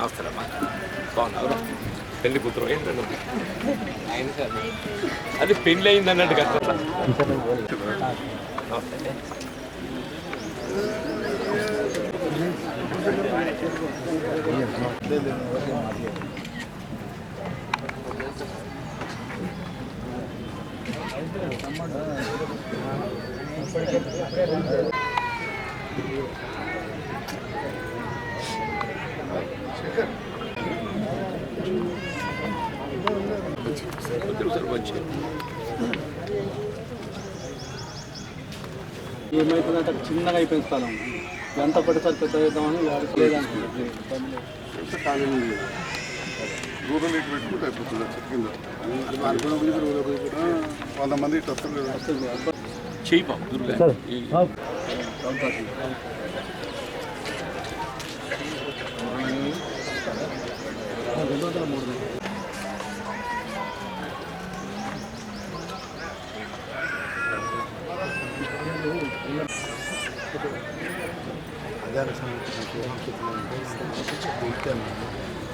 అవసరమా బాగున్నావు? పెళ్ళి కూతురు ఏంటండి రెండు ఆయన సార్. అది పెళ్ళి అయింది అన్నట్టు కదా. నమస్తే. కూతురు సర్పంచ్ చిన్నగా అయిపోయింది స్థలం. ఎంత పడితే పెద్ద చేద్దామని వాడికి లేదంటున్నారు రూరల్ ఇటు పెట్టుకుంటే అయిపోతుంది చెట్టు కింద అనుకున్న పోయి రూరల్ పోయి కూడా వంద మంది ఇటు వస్తారు కదా చేయి బాబు దుర్గా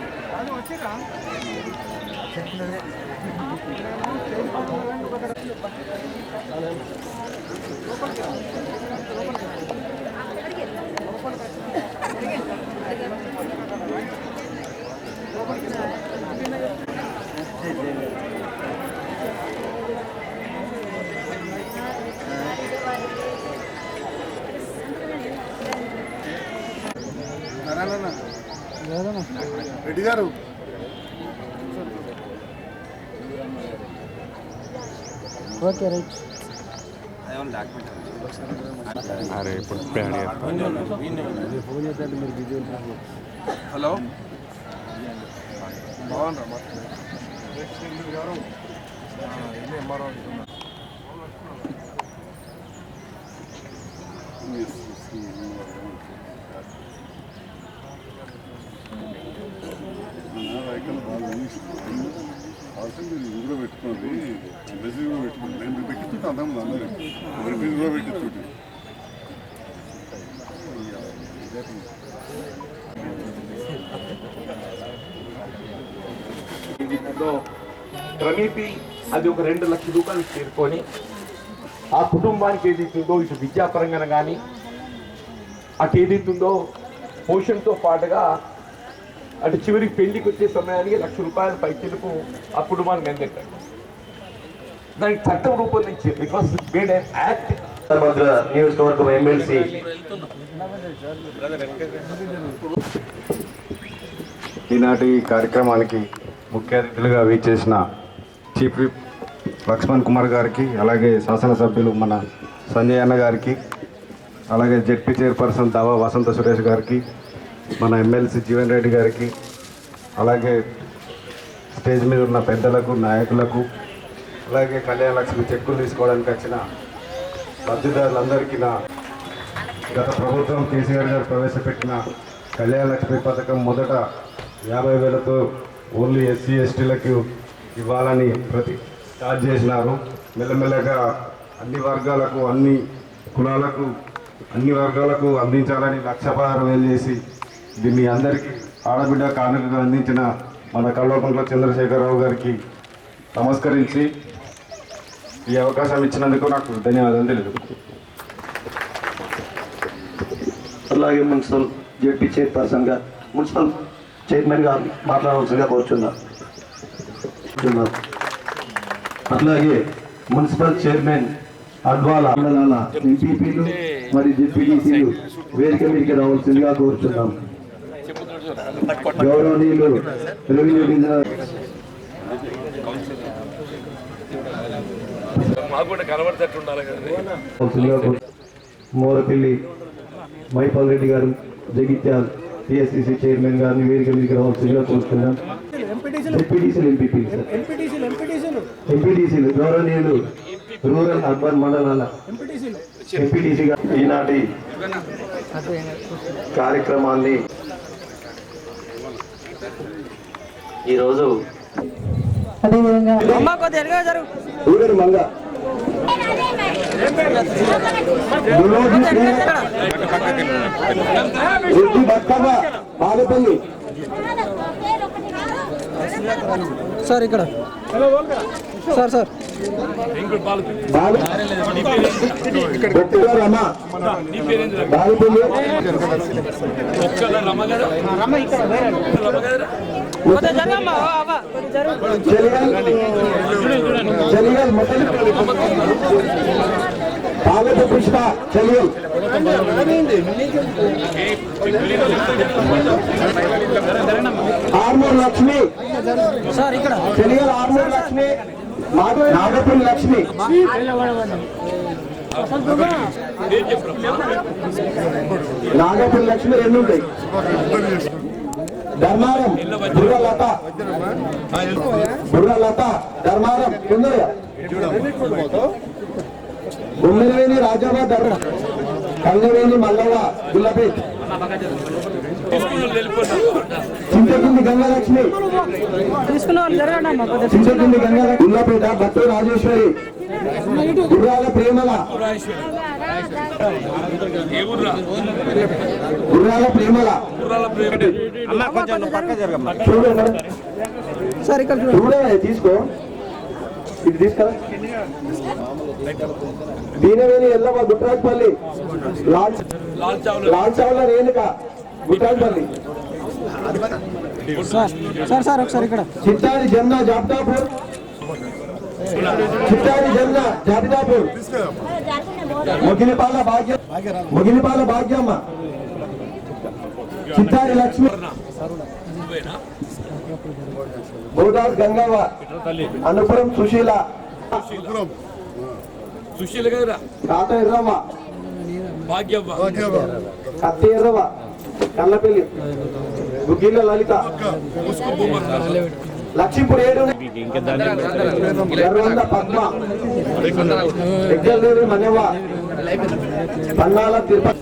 నారాయణ రెడ్డి గారు. Okay right. అరే ఇప్పుడు హలో? ఎవరు ఎంఆర్ఓ రైతులు బాగా అవసరం మీరు ఇది కూడా పెట్టుకోండి మెసేజ్ కూడా పెట్టుకోండి నేను ఉంది అందాము ఎవరి ఒకరి కూడా క్రమేపీ అది ఒక రెండు లక్షల రూపాయలు చేరుకొని ఆ కుటుంబానికి ఏదైతుందో ఇటు విద్యాపరంగా కానీ అటు ఏదైతుందో పోషణతో పాటుగా అటు చివరికి పెళ్ళికి వచ్చే సమయానికి లక్ష రూపాయల పైచలకు ఆ కుటుంబానికి అందింటారు దానికి చట్టం రూపొందించి బికాస్ మేడ్ యాక్ట్ భద్ర నియోజకవర్గం ఎమ్మెల్సీ. ఈనాటి కార్యక్రమానికి ముఖ్య అతిథులుగా వీచేసిన చీఫ్ విప్ లక్ష్మణ్ కుమార్ గారికి అలాగే శాసనసభ్యులు మన సంజయ్ అన్న గారికి అలాగే జెడ్పీ చైర్పర్సన్ దావా వసంత సురేష్ గారికి మన ఎమ్మెల్సీ జీవన్ రెడ్డి గారికి అలాగే స్టేజ్ మీద ఉన్న పెద్దలకు నాయకులకు అలాగే కళ్యాణ లక్ష్మి చెక్కులు తీసుకోవడానికి వచ్చిన లబ్ధిదారులందరికీ నా గత ప్రభుత్వం కేసీఆర్ గారు ప్రవేశపెట్టిన కళ్యాణ లక్ష్మి పథకం మొదట యాభై వేలతో ఓన్లీ ఎస్సీ ఎస్టీలకు ఇవ్వాలని ప్రతి స్టార్ట్ చేసినారు. మెల్లమెల్లగా అన్ని వర్గాలకు అన్ని కులాలకు అన్ని వర్గాలకు అందించాలని లక్ష పదహారు వేలు చేసి దీన్ని అందరికీ ఆడబిడ్డ కానుకగా అందించిన మన కల్వకుంట్ల చంద్రశేఖరరావు గారికి నమస్కరించి ఈ అవకాశం ఇచ్చినందుకు నాకు ధన్యవాదాలు తెలియదు అలాగే మున్సిపల్ జడ్పీ చైర్పర్సన్గా మున్సిపల్ చైర్మన్గా మాట్లాడవలసిందిగా కోరుచున్నా కోరుచున్నాను. అట్లాగే మున్సిపల్ చైర్మన్ అడ్వాల మండలాల ఎంపీపీలు మరియు జెడ్పీటీసీలు వేదిక మీదకి రావాల్సిందిగా కోరుచున్నాం గౌరవనీయులు రెవెన్యూ మాకు కూడా కనబడేటట్టు ఉండాలి కదా మోరపల్లి మైపాల్ రెడ్డి గారు జగిత్యాల్ పిఎస్సిసి చైర్మన్ గారిని వేదిక మీదకి రావాల్సిందిగా కోరుతున్నాం ఎంపీటీసీలు ఎంపీపీ ఎంపీటీసీలు గౌరవనీయులు రూరల్ అర్బన్ మండలాల. ఎంపీటీసీగా ఈనాటి కార్యక్రమాన్ని ఈరోజు బతుకమ్మ బాలపల్లి. సార్ ఇక్కడ. Sir sir. Palapu Pushpa Chaligal Armoor Lakshmi. Sir ఇక్కడ. చలిగల్ ఆర్మూర్ లక్ష్మి. నాగపల్లి లక్ష్మి. నాగపల్లి లక్ష్మి రెండు ఉంటాయి ధర్మారం బుర్రలత బుర్రలత ధర్మారం తొందరగా గుమ్మిలవేణి రాజాబాద్ ధర్మ. కంగవేణి మల్లవ గుల్లపేట్ చింతకింది గంగలక్ష్మి. గుల్లపేట భట్టు రాజేశ్వరి. గుర్రాల ప్రేమల. గుర్రాల ప్రేమల. చూడండి సార్ ఇక్కడ చూడండి. చూడే తీసుకో. ఇది తీసుకురా దీనవేని ఎల్లమ్మ గుట్రాజ్పల్లి లాల్ లాల్ చావుల రేణుక. సార్ సార్ సార్ ఒకసారి ఇక్కడ. చిట్టాడి జమ్నా జాబితాపూర్. చిట్టాడి జమ్నా జాబితాపూర్. ముగిలిపాల భాగ్యం ముగిలిపాల భాగ్యమ్మ. చిట్టాడి లక్ష్మి. గోదాస్ గంగవ్వ. అనుపురం సుశీల. సుశీల గారా కాట ఎర్రమ్మ భాగ్యవ్వ. కత్తి ఎర్రవ్వ. కళ్ళపల్లి. గుగ్గిల లలిత. లక్ష్మీపూర్ ఏడు. ఎర్రవంద పద్మ. ఎగ్గల్దేవి మనవ్వ పన్నాల తిరుపతి.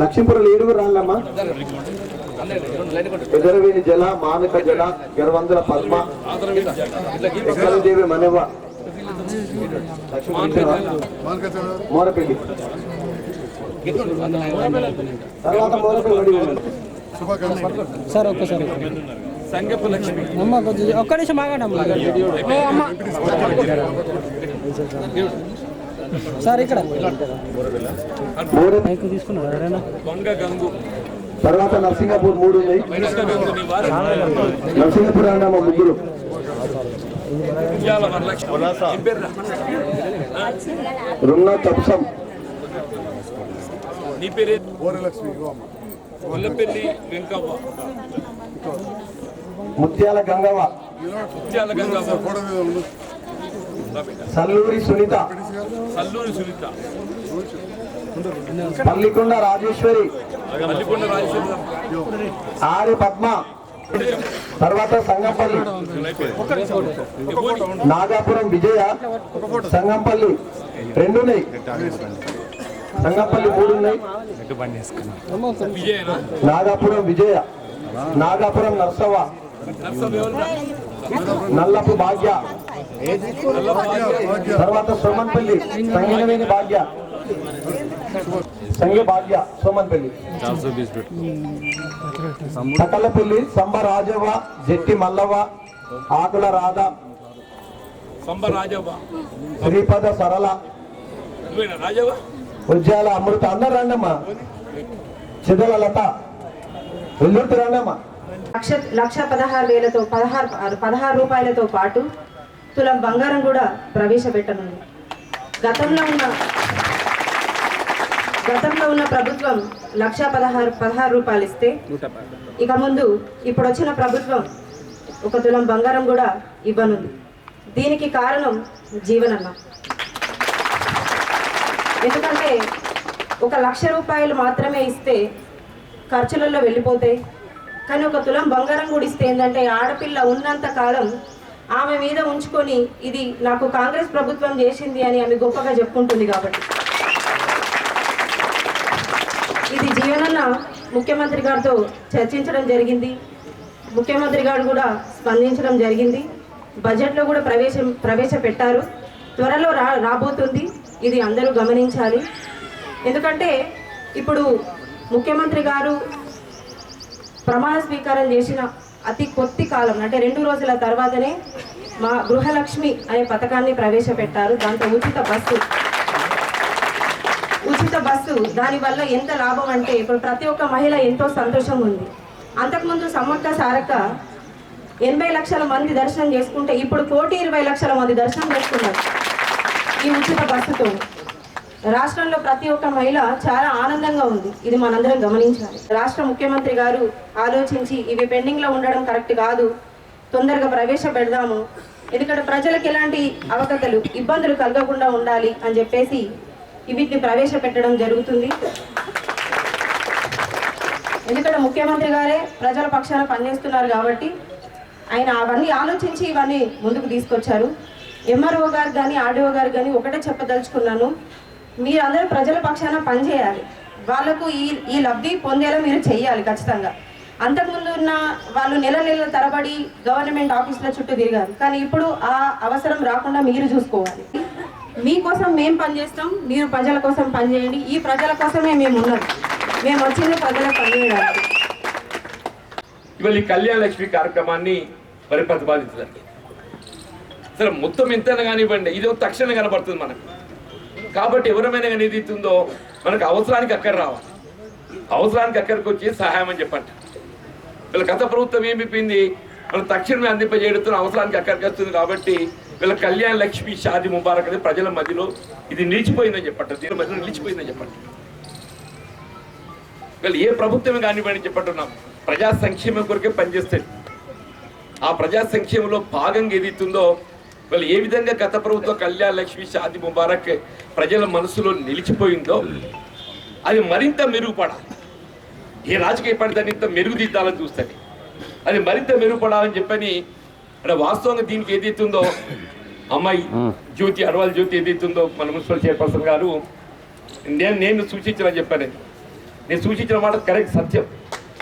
లక్ష్మీపురం ఏడుగురు రాళ్ళమ్మ. ఎదరవేని జల మానక జల గర్వందుల పద్మ. ఎగ్గలదేవి మనవ్వ మోరపల్లి మోరపల్లి. సార్ ఒక్కసారి సంగపు లక్ష్మి అమ్మ కొద్దిగా ఒక్క నిమిషం ఆగండి అమ్మ. సార్ ఇక్కడ. మైక్ తీసుకున్నారు గంగు తర్వాత నరసింగపూర్ మూడు ఉన్నాయి నరసింగపూర్ అన్న మా ముగ్గురు? రున్న తప్సం. నీ పేరే? ఓరలక్ష్మి గొల్లపల్లి వెంకవ్వ. ముత్యాల గంగవ్వ. ముత్యాల గంగవ్వ. సల్లూరి సునీత. సల్లూరి సునీత. పల్లికొండ రాజేశ్వరి. మల్లికొండ రాజేశ్వర. ఆరి పద్మ. తర్వాత సంగంపల్లి. నాగాపురం విజయ సంగంపల్లి. రెండు సంగంపల్లి మూడు ఉన్నాయి. నాగాపురం విజయ నాగాపురం ఎవరురా? నల్లపు భాగ్య తర్వాత సోమన్పల్లి సంగీనవేని భాగ్య సంగ భాగ్య సోమన్పల్లి. సకలపల్లి సంబ రాజవ్వ జట్టి మల్లవ్వ ఆకుల రాధ శ్రీపద సరళ రాజవ్వ? ఉద్యాల అమృత అందరు రండమ్మా. చిదల లత వెల్లుర్తి రండమ్మా. లక్ష లక్ష పదహారు వేలతో పదహారు పదహారు రూపాయలతో పాటు తులం బంగారం కూడా ప్రవేశపెట్టనుంది. గతంలో ఉన్న గతంలో ఉన్న ప్రభుత్వం లక్ష పదహారు పదహారు రూపాయలు ఇస్తే ఇక ముందు ఇప్పుడు వచ్చిన ప్రభుత్వం ఒక తులం బంగారం కూడా ఇవ్వనుంది. దీనికి కారణం జీవనమ్మ. ఎందుకంటే ఒక లక్ష రూపాయలు మాత్రమే ఇస్తే ఖర్చులలో వెళ్ళిపోతాయి కానీ ఒక తులం బంగారం కూడా ఇస్తే ఏంటంటే ఆడపిల్ల ఉన్నంత కాలం ఆమె మీద ఉంచుకొని ఇది నాకు కాంగ్రెస్ ప్రభుత్వం చేసింది అని ఆమె గొప్పగా చెప్పుకుంటుంది కాబట్టి. ఇది జీవనన్న ముఖ్యమంత్రి గారితో చర్చించడం జరిగింది. ముఖ్యమంత్రి గారు కూడా స్పందించడం జరిగింది. బడ్జెట్లో కూడా ప్రవేశం ప్రవేశపెట్టారు. త్వరలో రా రాబోతుంది. ఇది అందరూ గమనించాలి. ఎందుకంటే ఇప్పుడు ముఖ్యమంత్రి గారు ప్రమాణ స్వీకారం చేసిన అతి కొద్ది కాలం అంటే రెండు రోజుల తర్వాతనే మా గృహలక్ష్మి అనే పథకాన్ని ప్రవేశపెట్టారు. దాంతో ఉచిత బస్సు. ఉచిత బస్సు దానివల్ల ఎంత లాభం అంటే ఇప్పుడు ప్రతి ఒక్క మహిళ ఎంతో సంతోషం ఉంది. అంతకుముందు సమ్మక్క సారక్క ఎనభై లక్షల మంది దర్శనం చేసుకుంటే ఇప్పుడు కోటి ఇరవై లక్షల మంది దర్శనం చేసుకున్నారు. ఈ ఉచిత బస్సుతో రాష్ట్రంలో ప్రతి ఒక్క మహిళ చాలా ఆనందంగా ఉంది. ఇది మనందరం గమనించాలి. రాష్ట్ర ముఖ్యమంత్రి గారు ఆలోచించి ఇవి పెండింగ్లో ఉండడం కరెక్ట్ కాదు. తొందరగా ప్రవేశపెడదాము ఎందుకంటే ప్రజలకు ఎలాంటి అవకతలు ఇబ్బందులు కలగకుండా ఉండాలి అని చెప్పేసి వీటిని ప్రవేశపెట్టడం జరుగుతుంది. ఎందుకంటే ముఖ్యమంత్రి గారే ప్రజల పక్షాన పనిచేస్తున్నారు కాబట్టి ఆయన అవన్నీ ఆలోచించి ఇవన్నీ ముందుకు తీసుకొచ్చారు. ఎంఆర్ఓ గారు కానీ ఆర్డీఓ గారు కానీ ఒకటే చెప్పదలుచుకున్నాను. మీరందరూ ప్రజల పక్షాన పనిచేయాలి. వాళ్ళకు ఈ ఈ లబ్ధి పొందేలా మీరు చెయ్యాలి ఖచ్చితంగా. అంతకుముందు ఉన్న వాళ్ళు నెల నెలల తరబడి గవర్నమెంట్ ఆఫీసుల చుట్టూ తిరిగారు. కానీ ఇప్పుడు ఆ అవసరం రాకుండా మీరు చూసుకోవాలి. మీకోసం మేము పనిచేస్తాం మీరు ప్రజల కోసం పనిచేయండి. ఈ ప్రజల కోసమే మేము ఉన్నది. మేము వచ్చింది ప్రజలకు పనిచేయడానికి ఇవాళ ఈ కళ్యాణ లక్ష్మి కార్యక్రమాన్ని మరి ప్రతిపాదించడానికి. సరే మొత్తం ఎంతైనా కానివ్వండి ఇది ఒక తక్షణం కనబడుతుంది మనకు. కాబట్టి ఎవరమైనా కానీ ఏది ఇస్తుందో మనకు అవసరానికి అక్కడ రావాలి. అవసరానికి అక్కడికి వచ్చి సహాయం అని చెప్పండి. వీళ్ళ గత ప్రభుత్వం ఏం చెప్పింది? మనం తక్షణమే అందింపజేయడంతో అవసరానికి అక్కడికి వస్తుంది కాబట్టి వీళ్ళ కళ్యాణ లక్ష్మి షాది ముబారక్ అనేది ప్రజల మధ్యలో ఇది నిలిచిపోయిందని చెప్పండి. దీని మధ్యలో నిలిచిపోయిందని చెప్పండి. వీళ్ళు ఏ ప్రభుత్వం కానివ్వండి చెప్పంటున్నాం ప్రజా సంక్షేమం కొరకే పనిచేస్తాయి. ఆ ప్రజా సంక్షేమంలో భాగంగా ఏదైతుందో వాళ్ళు ఏ విధంగా గత ప్రభుత్వం కళ్యాణ లక్ష్మి షాది ముబారక్ ప్రజల మనసులో నిలిచిపోయిందో అది మరింత మెరుగుపడాలి. ఏ రాజకీయ పార్టీ దాన్ని ఇంత మెరుగుదిద్దాలని చూస్తుంది? అది మరింత మెరుగుపడాలని చెప్పని అంటే వాస్తవంగా దీనికి ఏదైతుందో అమ్మాయి జ్యోతి అడవాల్ జ్యోతి ఏదైతుందో మన మున్సిపల్ చైర్పర్సన్ గారు నేను నేను సూచించిన చెప్పాను. నేను సూచించిన మాట కరెక్ట్ సత్యం.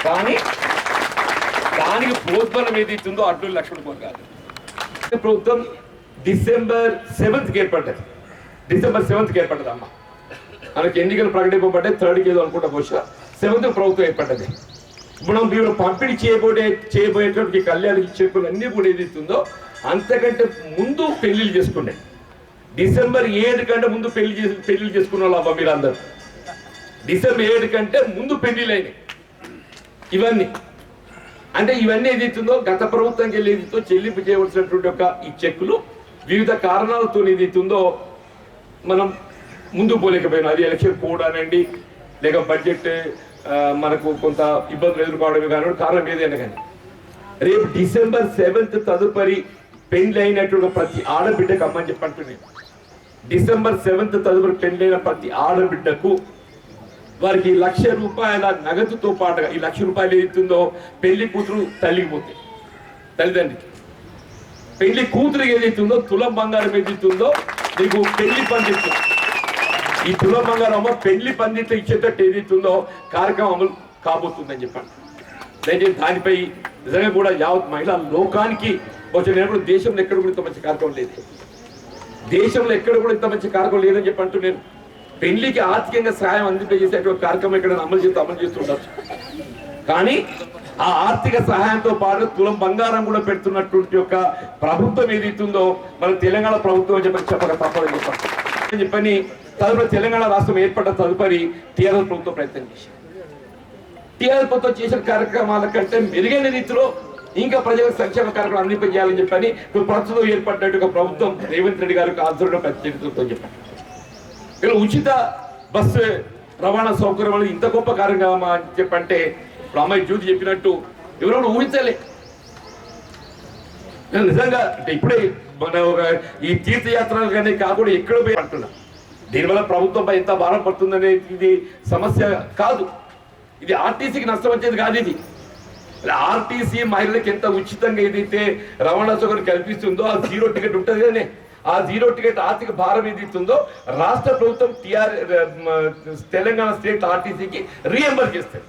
కానీ దానికి ప్రోద్బలం ఏదైతుందో అడ్డు లక్ష్మణ్ కోర్ కాదు ప్రభుత్వం డిసెంబర్ సెవెంత్కి ఏర్పడ్డది. డిసెంబర్ సెవెంత్కి ఏర్పడ్డది అమ్మ. మనకి ఎన్నికలు ప్రకటింపబడ్డాయి థర్డ్కి ఏదో అనుకుంటా బహుశా. సెవెంత్ ప్రభుత్వం ఏర్పడ్డది. మనం వీళ్ళు పంపిణీ చేయబోయే చేయబోయేటువంటి కళ్యాణ చెక్కులు అన్ని కూడా ఏదైతుందో అంతకంటే ముందు పెళ్ళిళ్ళు చేసుకునే డిసెంబర్ ఏడు కంటే ముందు పెళ్ళి చేసి పెళ్ళిళ్ళు చేసుకున్న వాళ్ళు అమ్మ మీరందరూ డిసెంబర్ ఏడు కంటే ముందు పెళ్ళిళ్ళు అయినాయి. ఇవన్నీ. అంటే ఇవన్నీ ఏదైతుందో గత ప్రభుత్వంకి వెళ్ళి చెల్లింపు చేయవలసినటువంటి ఒక ఈ చెక్కులు వివిధ కారణాలతో ఏదైతుందో మనం ముందుకు పోలేకపోయినా అది ఎలక్షన్ కూడానండి. లేక బడ్జెట్ మనకు కొంత ఇబ్బందులు ఎదుర్కోవడమే కానీ కారణం ఏదైనా కానీ. రేపు డిసెంబర్ సెవెంత్ తదుపరి పెళ్ళి అయినటువంటి ప్రతి ఆడబిడ్డకు అమ్మని చెప్పండి డిసెంబర్ సెవెంత్ తదుపరి పెళ్ళైన ప్రతి ఆడబిడ్డకు వారికి లక్ష రూపాయల నగదుతో పాటుగా ఈ లక్ష రూపాయలు ఏదైతుందో పెళ్ళి కూతురు తల్లికి పోతే తల్లిదండ్రికి. పెళ్ళి కూతురు ఏదైతుందో తులం బంగారం ఏదైతుందో నీకు పెళ్ళి పందిస్తుంది ఈ తులం బంగారం అమ్మ పెళ్ళి పందిట్లో ఇచ్చేటట్టు ఏదైతుందో కార్యక్రమం అమలు కాబోతుందని చెప్పండి. దయచేసి దానిపై నిజంగా కూడా యావత్ మహిళా లోకానికి కొంచెం నేను కూడా దేశంలో ఎక్కడ కూడా ఇంత మంచి కార్యక్రమం లేదు. దేశంలో ఎక్కడ కూడా ఇంత మంచి కార్యక్రమం లేదని చెప్పి అంటూ నేను పెళ్ళికి ఆర్థికంగా సహాయం అందింపజేసేటువంటి కార్యక్రమం ఎక్కడ అమలు చేస్తూ అమలు చేస్తుండొచ్చు కానీ ఆ ఆర్థిక సహాయంతో పాటు తులం బంగారం కూడా పెడుతున్నటువంటి యొక్క ప్రభుత్వం ఏదైతుందో మన తెలంగాణ ప్రభుత్వం అని చెప్పి చెప్పక తప్పదని చెప్పండి. చెప్పని తదుపరి తెలంగాణ రాష్ట్రం ఏర్పడ్డ తదుపరి టీఆర్ఎస్ ప్రభుత్వం ప్రయత్నం చేసింది. టీఆర్ఎస్ ప్రభుత్వం చేసిన కార్యక్రమాల కంటే మెరుగైన రీతిలో ఇంకా ప్రజలకు సంక్షేమ కార్యక్రమం అందింపజేయాలని చెప్పని ఇప్పుడు ప్రస్తుతం ఏర్పడ్డట్టు ప్రభుత్వం రేవంత్ రెడ్డి గారికి ఆధ్వర్యంలో ప్రత్యేకతతో చెప్పారు. ఇలా ఉచిత బస్సు రవాణా సౌకర్యం ఇంత గొప్ప కార్యక్రమం అని చెప్పంటే ఇప్పుడు అమ్మాయి జ్యోతి చెప్పినట్టు ఎవరెవరు ఊహించలే. నేను నిజంగా అంటే ఇప్పుడే మన ఒక ఈ తీర్థయాత్రలు కానీ కాకుండా ఎక్కడ పోయి అంటున్నా. దీనివల్ల ప్రభుత్వంపై ఎంత భారం పడుతుందనే ఇది సమస్య కాదు. ఇది ఆర్టీసీకి నష్టం వచ్చేది కాదు ఇది. ఆర్టీసీ మహిళలకు ఎంత ఉచితంగా ఏదైతే రవాణా సౌకర్యం కల్పిస్తుందో ఆ జీరో టికెట్ ఉంటుంది కానీ ఆ జీరో టికెట్ ఆర్థిక భారం ఏదైతుందో రాష్ట్ర ప్రభుత్వం టిఆర్ తెలంగాణ స్టేట్ ఆర్టీసీకి రీఎంబర్ చేస్తుంది.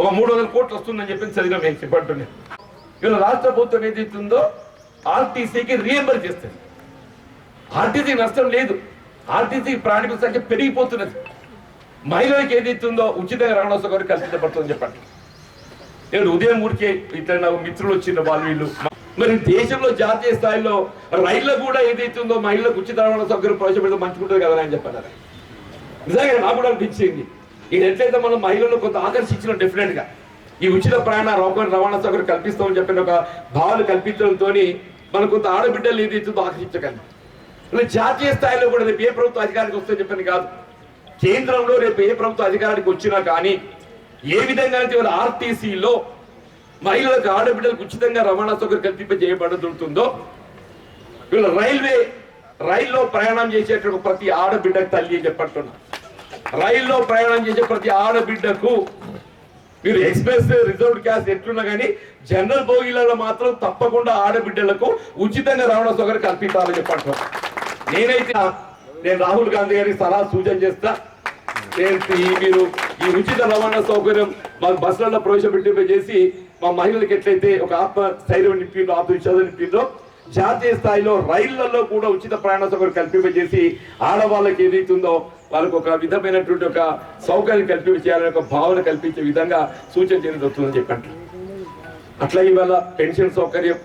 ఒక మూడు వందల కోట్లు వస్తుందని చెప్పి చదివిన మేము చెప్పంటున్నాను ఇవాళ రాష్ట్ర ప్రభుత్వం ఏదైతుందో ఆర్టీసీకి రీఎంబర్ చేస్తుంది. ఆర్టీసీకి నష్టం లేదు. ఆర్టీసీ ప్రాణికుల సంఖ్య పెరిగిపోతున్నది. మహిళలకు ఏదైతుందో ఉచితంగా రవాణా సౌకర్యం కల్పించబడుతుందని చెప్పండి. నేను ఉదయం ఊరికే ఇట్లా నాకు మిత్రులు వచ్చిన వాళ్ళు వీళ్ళు. మరి దేశంలో జాతీయ స్థాయిలో రైళ్ళ కూడా ఏదైతుందో మహిళలకు ఉచిత రవాణా సౌకర్యం ప్రవేశపెడితే ఉంటుంది కదా అని చెప్పారు నిజంగా నాకు కూడా అనిపించింది. ఇది ఎట్లయితే మనం మహిళలు కొంత ఆకర్షించడం డెఫినెట్గా. ఈ ఉచిత ప్రయాణ రోగం రవాణా సౌకర్యం కల్పిస్తామని చెప్పిన ఒక భావాలు కల్పించడంతో మనం కొంత ఆడబిడ్డలు ఏది ఆకర్షించగలం. ఇలా జాతీయ స్థాయిలో కూడా రేపు ఏ ప్రభుత్వ అధికారికి వస్తే చెప్పని కాదు. కేంద్రంలో రేపు ఏ ప్రభుత్వ అధికారానికి వచ్చినా కానీ ఏ విధంగా అయితే వాళ్ళ ఆర్టీసీలో మహిళలకు ఆడబిడ్డలకు ఉచితంగా రవాణా సౌకర్యం కల్పింప చేయబడుతుందో వీళ్ళ రైల్వే రైల్లో ప్రయాణం చేసేటువంటి ప్రతి ఆడబిడ్డకు తల్లి అని చెప్పట్టున్నా రైల్లో ప్రయాణం చేసే ప్రతి ఆడబిడ్డకు మీరు ఎక్స్ప్రెస్ రిజర్వ్డ్ క్యాస్ ఎట్లున్నా కానీ జనరల్ బోగీలలో మాత్రం తప్పకుండా ఆడబిడ్డలకు ఉచితంగా రవాణా సౌకర్యం కల్పించాలని చెప్పండి నేనైతే నేను రాహుల్ గాంధీ గారికి సలహా సూచన చేస్తా. నేను ఈ మీరు ఈ ఉచిత రవాణా సౌకర్యం మా బస్సులలో ప్రవేశపెట్టి చేసి మా మహిళలకు ఎట్లయితే ఒక ఆత్మ స్థైర్యం నింపిందో ఆత్మవిశ్వాసం నింపిందో జాతీయ స్థాయిలో రైళ్ళలో కూడా ఉచిత ప్రయాణ సౌకర్యం కల్పింపజేసి ఆడవాళ్ళకి ఏదైతుందో వాళ్ళకు ఒక విధమైనటువంటి ఒక సౌకర్యం కల్పి చేయాలని ఒక భావన కల్పించే విధంగా సూచన చేయడం జరుగుతుందని చెప్పండి. అట్లా ఇవాళ పెన్షన్ సౌకర్యం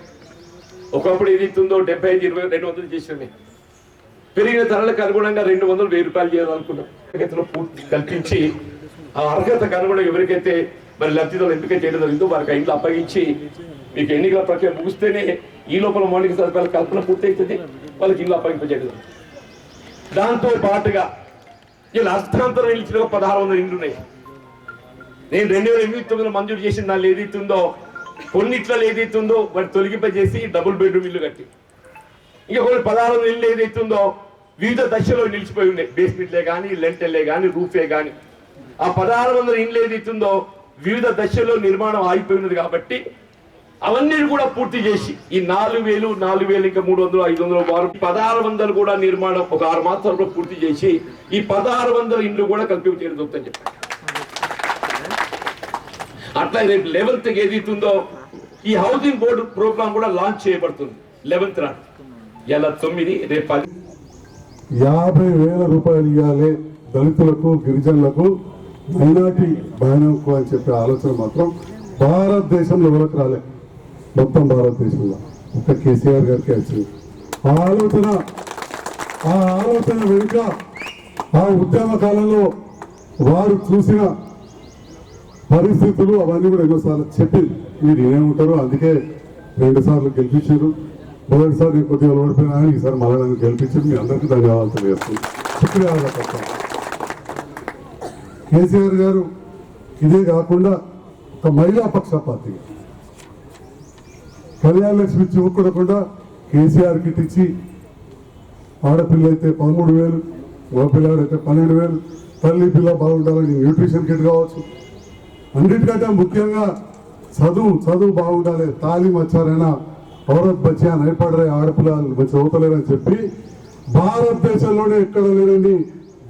ఒకప్పుడు ఏదైతుందో డెబ్బై ఐదు ఇరవై రెండు వందలు చేసింది. పెరిగిన ధరలకు అనుగుణంగా రెండు వందలు వెయ్యి రూపాయలు చేయాలనుకున్నాం. అర్హతలో పూర్తి కల్పించి ఆ అర్హతకు అనుగుణంగా ఎవరికైతే మరి లబ్ధిదారులు ఎంపిక చేయడం జరిగిందో వారికి ఇంట్లో అప్పగించి మీకు ఎన్నికల ప్రక్రియ ముగిస్తేనే ఈ లోపల మౌలిక సదుపాయాల కల్పన పూర్తవుతుంది వాళ్ళకి ఇల్లు అప్పగింపజేయడం దాంతో పాటుగా ఇలా అర్థాంతరం నిలిచిన ఒక పదహారు వందల ఇండ్లు ఉన్నాయి. నేను రెండు వేల ఎనిమిది తొమ్మిదిలో మంజూరు చేసిన దానిలో ఏదైతుందో కొన్నిట్లలో ఏదైతుందో వాటి తొలగింపజేసి డబుల్ బెడ్రూమ్ ఇల్లు కట్టి. ఇంకా కొన్ని పదహారు వందల ఇల్లు ఏదైతుందో వివిధ దశలో నిలిచిపోయి ఉన్నాయి. బేస్మెంట్లే కానీ లెంటెల్లే కానీ రూఫే కానీ ఆ పదహారు వందల ఇండ్లు ఏదైతుందో వివిధ దశల్లో నిర్మాణం ఆగిపోయి ఉన్నది కాబట్టి అవన్నీ కూడా పూర్తి చేసి ఈ నాలుగు వేలు నాలుగు వేలు ఇంకా మూడు వందలు ఐదు వందలు వారు పదహారు వందలు కూడా నిర్మాణం ఒక ఆరు మాసాల్లో పూర్తి చేసి ఈ పదహారు వందల ఇండ్లు కూడా కల్పింప చేయడం జరుగుతుందని చెప్పారు. అట్లా రేపు లెవెన్త్ ఏదైతుందో ఈ హౌసింగ్ బోర్డు ప్రోగ్రామ్ కూడా లాంచ్ చేయబడుతుంది. లెవెన్త్ నాడు ఇలా తొమ్మిది రేపు పది. యాభై వేల రూపాయలు ఇవ్వాలి దళితులకు గిరిజనులకు. మైనార్టీ భయానకు అని చెప్పే ఆలోచన మాత్రం భారతదేశంలో ఎవరికి రాలేదు మొత్తం భారతదేశంలో. ఒక కేసీఆర్ గారికి వచ్చింది ఆ ఆలోచన ఆ ఆలోచన వెనుక ఆ ఉద్యమ కాలంలో వారు చూసిన పరిస్థితులు అవన్నీ కూడా ఎన్నోసార్లు చెప్పింది మీరు ఏముంటారు అందుకే రెండు సార్లు గెలిపించారు. మొదటిసారి నేను కొద్దిగా ఓడిపోయినా ఈసారి మళ్ళీ నన్ను గెలిపించారు. మీ అందరికీ ధన్యవాదాలు తెలియజేస్తుంది శుక్రియాలు కేసీఆర్ గారు ఇదే కాకుండా ఒక మహిళా పక్షపాతి కళ్యాణ లక్ష్మి ఒక్కడకుండా కేసీఆర్ కిట్ ఇచ్చి ఆడపిల్ల అయితే పదమూడు వేలు మగపిల్లాడైతే పన్నెండు వేలు తల్లి పిల్ల బాగుండాలని న్యూట్రిషన్ కిట్ కావచ్చు. అన్నిటికంటే ముఖ్యంగా చదువు చదువు బాగుండాలి తాలీం వచ్చారైనా పౌరత్ బచ్చా నయపడరే ఆడపిల్లలు మంచి చదువుతలేరని చెప్పి భారతదేశంలోనే ఎక్కడ లేదండి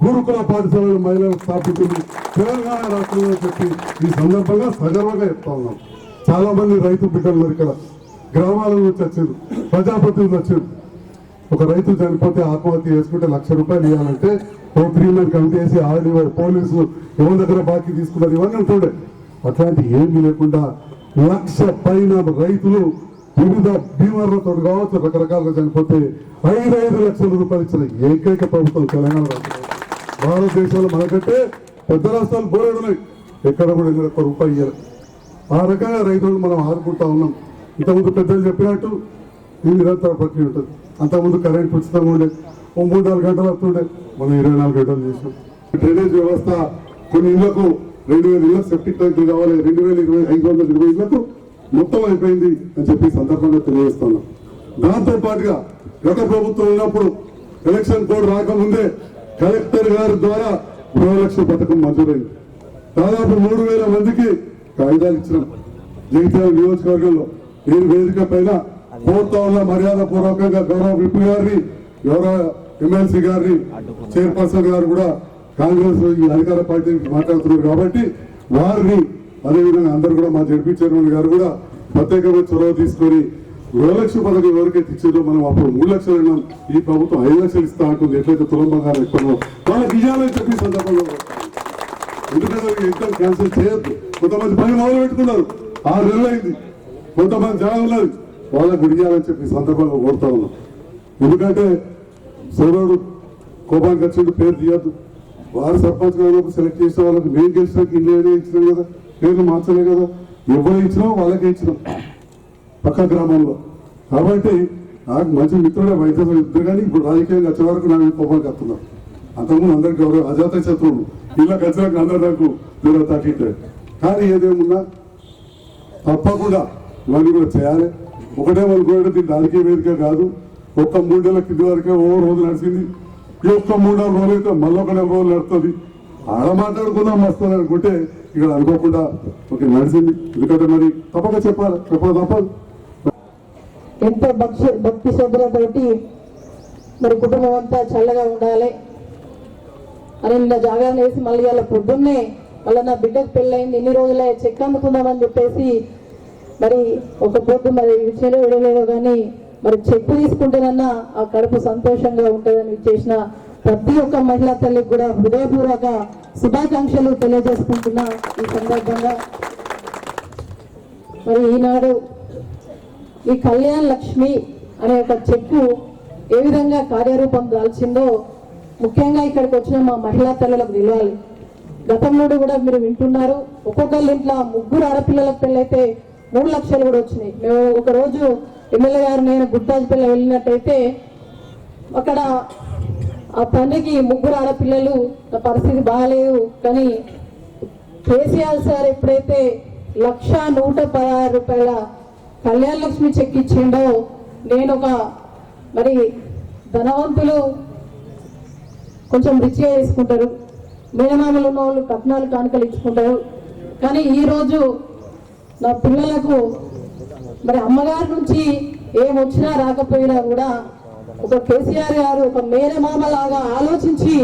గురుకుల పాఠశాలలు మహిళలు స్థాపించింది తెలంగాణ రాష్ట్రంలో చెప్పి ఈ సందర్భంగా సగర్వంగా చెప్తా ఉన్నాం. చాలా మంది రైతు బిడ్డలు ఇక్కడ గ్రామాల నుంచి వచ్చారు ప్రజాప్రతినిధులు వచ్చారు. ఒక రైతు చనిపోతే ఆత్మహత్య చేసుకుంటే లక్ష రూపాయలు ఇవ్వాలంటే ఓ త్రీ మెన్ కమిటీ వేసి పోలీసులు ఎవరి దగ్గర బాకీ తీసుకున్నారు ఇవన్నీ ఉంటుండే. అట్లాంటి ఏమీ లేకుండా లక్ష పైన రైతులు వివిధ బీమార్లతో కావచ్చు రకరకాలుగా చనిపోతే ఐదు ఐదు లక్షల రూపాయలు ఇచ్చిన ఏకైక ప్రభుత్వం తెలంగాణ రాష్ట్రం. భారతదేశంలో మనకంటే పెద్ద రాష్ట్రాలు బోరేడున్నాయి ఎక్కడ కూడా ఎన్నో ఒక్క రూపాయి ఇవ్వాలి ఆ రకంగా రైతులను మనం ఆదుకుంటా ఉన్నాం. ఇంతకుముందు పెద్దలు చెప్పినట్టు ఇది నిరంతర ప్రక్రియ ఉంటుంది. అంతకుముందు కరెంట్ ఉచితంగా ఉండే ఓ మూడు నాలుగు గంటలు వస్తుండే. మనం ఇరవై నాలుగు గంటలు చేసాం డ్రైనేజ్ వ్యవస్థ కొన్ని ఇళ్ళకు రెండు వేల ఇళ్ళ సెప్టిక్ ట్యాంకులు కావాలి రెండు వేల ఇరవై ఐదు వందల ఇరవై ఇళ్ళకు మొత్తం అయిపోయింది అని చెప్పి సందర్భంగా తెలియజేస్తున్నాం. దాంతో పాటుగా గత ప్రభుత్వం ఉన్నప్పుడు ఎలక్షన్ కోడ్ రాకముందే కలెక్టర్ గారి ద్వారా గృహలక్ష్మి పథకం మంజూరైంది. దాదాపు మూడు వేల మందికి కాగితాలు ఇచ్చినాం. జగిత్యాల నియోజకవర్గంలో. నేను వేదిక పైన కోరుతా ఉన్న మర్యాద పూర్వకంగా గౌరవ విప్ గారిని గౌరవ ఎమ్మెల్సీ గారిని చైర్పర్సన్ గారు కూడా కాంగ్రెస్ ఈ అధికార పార్టీ మాట్లాడుతున్నారు కాబట్టి వారిని అదేవిధంగా అందరు కూడా మా జడ్పీ చైర్మన్ గారు కూడా ప్రత్యేకంగా చొరవ తీసుకొని గృహలక్ష్మి పథకం ఎవరికైతే ఇచ్చిందో మనం అప్పుడు మూడు లక్షలు అన్నాం. ఈ ప్రభుత్వం ఐదు లక్షలు ఇస్తా అంటుంది. ఎట్లయితే తులం బంగారం ఎక్కువ వాళ్ళకి ఇవ్వాలని చెప్పి ఈ సందర్భంలో ఎందుకంటే ఎగ్జామ్ క్యాన్సిల్ చేయొద్దు. కొంతమంది పని మొదలు పెట్టుకున్నారు ఆరు నెలలు అయింది. కొంతమంది జనం ఉన్నది వాళ్ళకు విడియాలని చెప్పి సందర్భంగా కోరుతా ఉన్నాం. ఎందుకంటే సోదరుడు కోపానికి వచ్చిండు పేరు తీయద్దు. వారు సర్పంచ్ గారు సెలెక్ట్ చేసిన వాళ్ళకి మేము గెలిచినాక ఇల్లు ఇచ్చినాం కదా పేర్లు మార్చలే కదా. ఎవరు ఇచ్చినాం వాళ్ళకే ఇచ్చినాం. పక్క గ్రామంలో. కాబట్టి నాకు మంచి మిత్రుడే వైద్యులు ఇద్దరు కానీ ఇప్పుడు రాజకీయంగా వచ్చే వరకు నాకు కోపానికి వస్తున్నారు అంతకుముందు అందరికి ఎవరు అజాత శత్రువులు. ఇలా వచ్చినాక అందరు నాకు దూరం తగ్గితే కానీ ఏదేమున్నా తప్పకుండా ఇవన్నీ కూడా చేయాలి. ఒకటే వాళ్ళు కూడా దీని రాజకీయ వేదిక కాదు. ఒక్క మూడేళ్ళ కింది వరకే ఓ రోజు నడిచింది. ఈ ఒక్క మూడు నాలుగు రోజులు అయితే మళ్ళీ ఒక నెల రోజులు నడుతుంది ఆడ మాట్లాడుకుందాం వస్తుంది అనుకుంటే ఇక్కడ అనుకోకుండా ఒక నడిచింది. ఎందుకంటే మరి తప్పక చెప్పాలి. చెప్పాలి తప్పదు ఎంతో భక్తి భక్తి శ్రద్ధలతోటి మరి కుటుంబం అంతా చల్లగా ఉండాలి. అని నిన్న జాగారం వేసి మళ్ళీ వాళ్ళ పొద్దున్నే మళ్ళీ నా బిడ్డకు పెళ్ళయింది. ఇన్ని రోజులే చెక్ అందుకుందామని చెప్పేసి మరి ఒక పొద్దు మరి విడిచేలో విడలేదో కానీ మరి చెక్కు తీసుకుంటేనన్నా ఆ కడుపు సంతోషంగా ఉంటుందని చేసిన ప్రతి ఒక్క మహిళా తల్లికి కూడా హృదయపూర్వక శుభాకాంక్షలు తెలియజేసుకుంటున్నా ఈ సందర్భంగా. మరి ఈనాడు ఈ కళ్యాణ్ లక్ష్మి అనే ఒక చెక్కు ఏ విధంగా కార్యరూపం దాల్చిందో ముఖ్యంగా ఇక్కడికి వచ్చిన మా మహిళా తల్లులకు నిలవాలి గతంలో కూడా మీరు వింటున్నారు. ఒక్కొక్కళ్ళ ఇంట్లో ముగ్గురు ఆడపిల్లలకు పెళ్ళైతే మూడు లక్షలు కూడా వచ్చినాయి. మేము ఒకరోజు ఎమ్మెల్యే గారు నేను గుత్తాజిపల్లి వెళ్ళినట్టయితే అక్కడ ఆ తండ్రికి ముగ్గురు ఆడపిల్లలు నా పరిస్థితి బాగాలేదు. కానీ కేసీఆర్ సార్ ఎప్పుడైతే లక్ష నూట పదహారు రూపాయల కళ్యాణ లక్ష్మి చెక్ ఇచ్చిండో నేను ఒక మరి ధనవంతులు కొంచెం రిచ్గా చేసుకుంటారు. మేనమామలు ఉన్న వాళ్ళు కట్నాలు కానుకలు ఇచ్చుకుంటారు. కానీ ఈరోజు నా పిల్లలకు మరి అమ్మగారి నుంచి ఏం వచ్చినా రాకపోయినా కూడా ఒక కేసీఆర్ గారు ఒక మేనమామ లాగా ఆలోచించి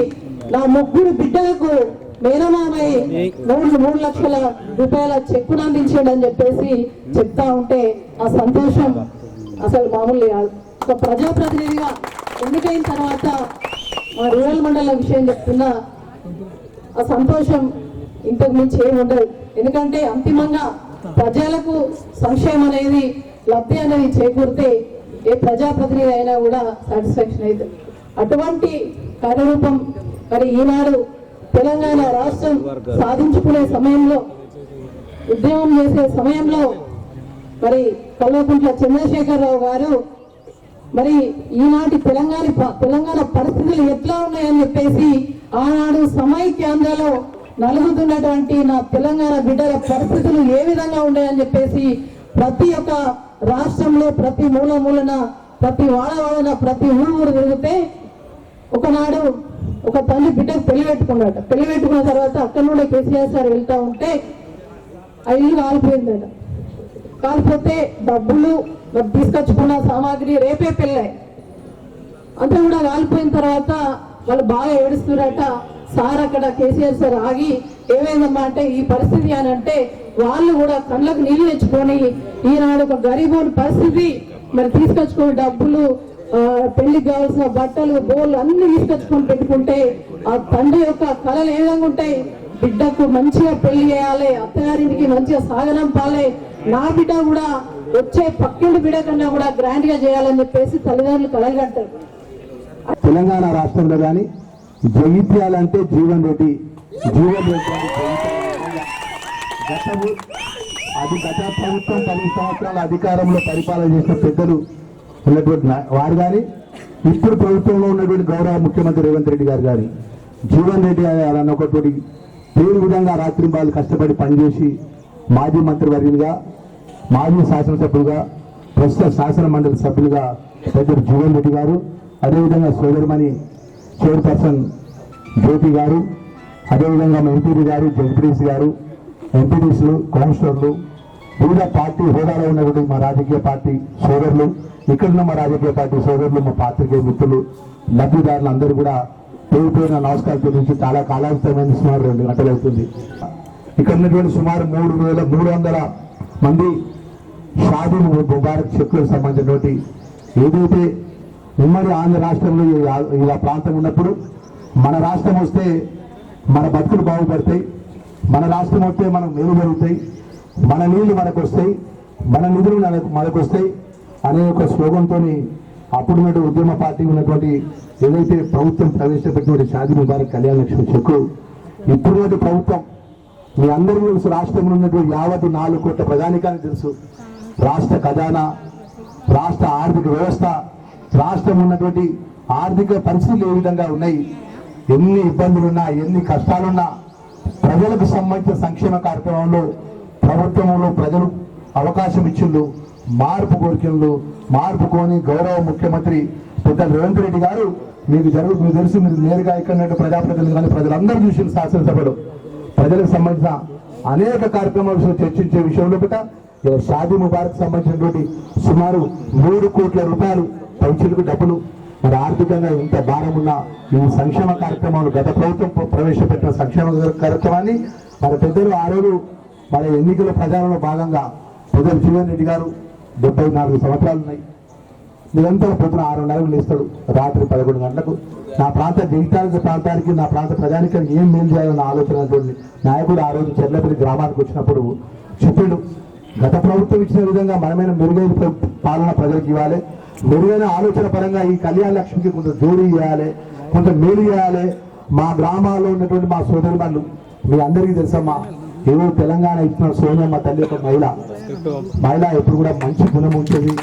నా ముగ్గురు బిడ్డలకు మేనమామై మూడు మూడు లక్షల రూపాయల చెక్కును అందించండి అని చెప్పేసి చెప్తా ఉంటే ఆ సంతోషం అసలు మామూలు కాదు. ఒక ప్రజాప్రతినిధిగా ఎన్నికైన తర్వాత మా రూరల్ మండల విషయం చెప్తున్నా ఆ సంతోషం ఇంతకు మించి ఏమి ఉండదు. ఎందుకంటే అంతిమంగా ప్రజలకు సంక్షేమం అనేది లబ్ధి అనేది చేకూరితే ఏ ప్రజాప్రతినిధి అయినా కూడా సాటిస్ఫాక్షన్ అవుతుంది అటువంటి కార్యరూపం మరి ఈనాడు తెలంగాణ రాష్ట్రం సాధించుకునే సమయంలో ఉద్యమం చేసే సమయంలో మరి కల్వకుంట్ల చంద్రశేఖరరావు గారు మరి ఈనాటి తెలంగాణ తెలంగాణ పరిస్థితులు ఎట్లా ఉన్నాయని చెప్పేసి ఆనాడు సమైక్యాంధ్రలో నలుగుతున్నటువంటి నా తెలంగాణ బిడ్డల పరిస్థితులు ఏ విధంగా ఉన్నాయని చెప్పేసి ప్రతి ఒక్క రాష్ట్రంలో ప్రతి మూల మూలన ప్రతి వాడవాడన ప్రతి ఊరు ఊరు తిరిగితే ఒకనాడు ఒక తల్లి బిడ్డకు పెళ్ళి పెట్టుకున్నాడు పెళ్ళి పెట్టుకున్న తర్వాత అక్కడ నుండి కేసీఆర్ సార్ వెళ్తా ఉంటే ఆ ఇల్లు కాలిపోయిందట. కాలిపోతే డబ్బులు తీసుకొచ్చుకున్న సామాగ్రి రేపే పెళ్ళాయి. అంతా కూడా కాలిపోయిన తర్వాత వాళ్ళు బాగా ఏడుస్తున్నారట. సార్ అక్కడ కేసీఆర్ సార్ ఆగి ఏమైందమ్మా అంటే ఈ పరిస్థితి అని అంటే వాళ్ళు కూడా కళ్ళకు నీళ్ళు తెచ్చుకొని ఈనాడు ఒక గరీబోని పరిస్థితి. మరి తీసుకొచ్చుకునే డబ్బులు పెళ్ళికి కావాల్సిన బట్టలు బోళ్ళు అన్ని తీసుకొచ్చుకొని పెట్టుకుంటే ఆ తండ్రి యొక్క కళలు ఏ విధంగా ఉంటాయి? బిడ్డకు మంచిగా పెళ్ళి చేయాలి అత్తగారింటికి మంచిగా సాగనంపాలి నా బిడ్డ కూడా వచ్చే పక్కింటి బిడ్డ కన్నా కూడా గ్రాండ్గా చేయాలని చెప్పేసి తల్లిదండ్రులు కలగంటారు తెలంగాణ రాష్ట్రంలో కానీ జగిత్యాలంటే జీవన్ రెడ్డి. జీవన్ రెడ్డి అది గత ప్రభుత్వం పది సంవత్సరాల అధికారంలో పరిపాలన చేసిన పెద్దలు ఉన్నటువంటి వారు కానీ ఇప్పుడు ప్రభుత్వంలో ఉన్నటువంటి గౌరవ ముఖ్యమంత్రి రేవంత్ రెడ్డి గారు కానీ జీవన్ రెడ్డి అని ఒకటి పేరు విధంగా రాత్రింబాలు కష్టపడి పనిచేసి మాజీ మంత్రివర్యులుగా మాజీ శాసనసభ్యులుగా ప్రస్తుత శాసన మండలి సభ్యులుగా పెద్దలు జీవన్ రెడ్డి గారు అదేవిధంగా సోదరిమణి చైర్పర్సన్ జ్యోతి గారు అదేవిధంగా మా ఎంపీడీ గారు జడ్పీడీసీ గారు ఎంపీడీసీలు కౌన్సిలర్లు వివిధ పార్టీ హోదాలో ఉన్నటువంటి మా రాజకీయ పార్టీ సోదరులు ఇక్కడున్న మా రాజకీయ పార్టీ సోదరులు మా పాత్రికేయ మిత్రులు లబ్ధిదారులు అందరూ కూడా పేరు పేరున నమస్కారం గురించి చాలా కాలాతీతమైన సుమారు రెండు గంటలు అవుతుంది. ఇక్కడ ఉన్నటువంటి సుమారు మూడు వేల మూడు వందల మంది షాదీ ముబారక్ చెక్కులకు సంబంధించినటువంటి ఏదైతే ఉమ్మడి ఆంధ్ర రాష్ట్రంలో ఇలా ప్రాంతం ఉన్నప్పుడు మన రాష్ట్రం వస్తే మన బతుకులు బాగుపడతాయి మన రాష్ట్రం వస్తే మనం మేలు పెరుగుతాయి మన నీళ్ళు మనకు వస్తాయి మన నిధులు మనకు మనకు వస్తాయి అనే ఒక స్లోగన్తో అప్పుడు ఉన్నటువంటి ఉద్యమ పార్టీ ఉన్నటువంటి ఏదైతే ప్రభుత్వం ప్రవేశపెట్టినటువంటి షాది ముబారక్ కళ్యాణ లక్ష్మి చెక్కు ఇప్పుడున్నటువంటి ప్రభుత్వం మీ అందరూ తెలుసు రాష్ట్రంలో ఉన్నటువంటి యావత్ నాలుగు కోట్ల ప్రజానికానికి తెలుసు. రాష్ట్ర ఖజానా రాష్ట్ర ఆర్థిక వ్యవస్థ రాష్ట్రం ఉన్నటువంటి ఆర్థిక పరిస్థితులు ఏ విధంగా ఉన్నాయి? ఎన్ని ఇబ్బందులున్నా ఎన్ని కష్టాలున్నా ప్రజలకు సంబంధించిన సంక్షేమ కార్యక్రమంలో ప్రభుత్వంలో ప్రజలు అవకాశం ఇచ్చిండు మార్పు కోరికలు మార్పు కోని గౌరవ ముఖ్యమంత్రి పెద్ద రేవంత్ రెడ్డి గారు మీకు జరుగు మీకు తెలుసు మీరు నేరుగా ఇక్కడ ప్రజాప్రతినిధులు కానీ ప్రజలందరూ చూసిన శాసనసభలో. ప్రజలకు సంబంధించిన అనేక కార్యక్రమాల చర్చించే విషయంలో కూడా షాదీ ముబారక్ సంబంధించినటువంటి సుమారు మూడు కోట్ల రూపాయలు పైచులకు డబ్బులు మరి ఆర్థికంగా ఇంత భారం ఉన్న ఈ సంక్షేమ కార్యక్రమాలు గత ప్రభుత్వం ప్రవేశపెట్టిన సంక్షేమ కార్యక్రమాన్ని మరి పెద్దలు ఆ రోజు మన ఎన్నికల ప్రచారంలో భాగంగా పెద్దలు జీవన్ రెడ్డి గారు డెబ్బై నాలుగు సంవత్సరాలు ఉన్నాయి. నిరంతరం పొద్దున ఆరున్నరకు లేస్తాడు రాత్రి పదకొండు గంటలకు. నా ప్రాంత జగిత్యాల ప్రాంతానికి నా ప్రాంత ప్రజానికి ఏం మేలు చేయాలన్న ఆలోచన నాయకుడు ఆ రోజు చెర్లపల్లి గ్రామానికి వచ్చినప్పుడు చెప్పాడు. గత ప్రభుత్వం ఇచ్చిన విధంగా మనమైన మెరుగైన పాలన ప్రజలకు ఇవ్వాలి. మెరుగైన ఆలోచన పరంగా ఈ కళ్యాణ లక్ష్మికి కొంత జోడీ చేయాలి కొంత మేలు చేయాలి. మా గ్రామాల్లో ఉన్నటువంటి మా సోదరి వాళ్ళు మీ అందరికీ తెలుసమ్మా ఏదో తెలంగాణ ఇచ్చిన సోనియమ్మ తల్లి ఒక మహిళ. మహిళ ఎప్పుడు కూడా మంచి గుణం ఉంటుంది.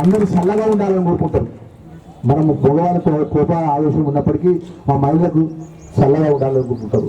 అందరూ చల్లగా ఉండాలని కోరుకుంటారు మనము మగవాళ్ళ కోప ఆవేశం ఉన్నప్పటికీ మా మహిళలకు చల్లగా ఉండాలని కోరుకుంటారు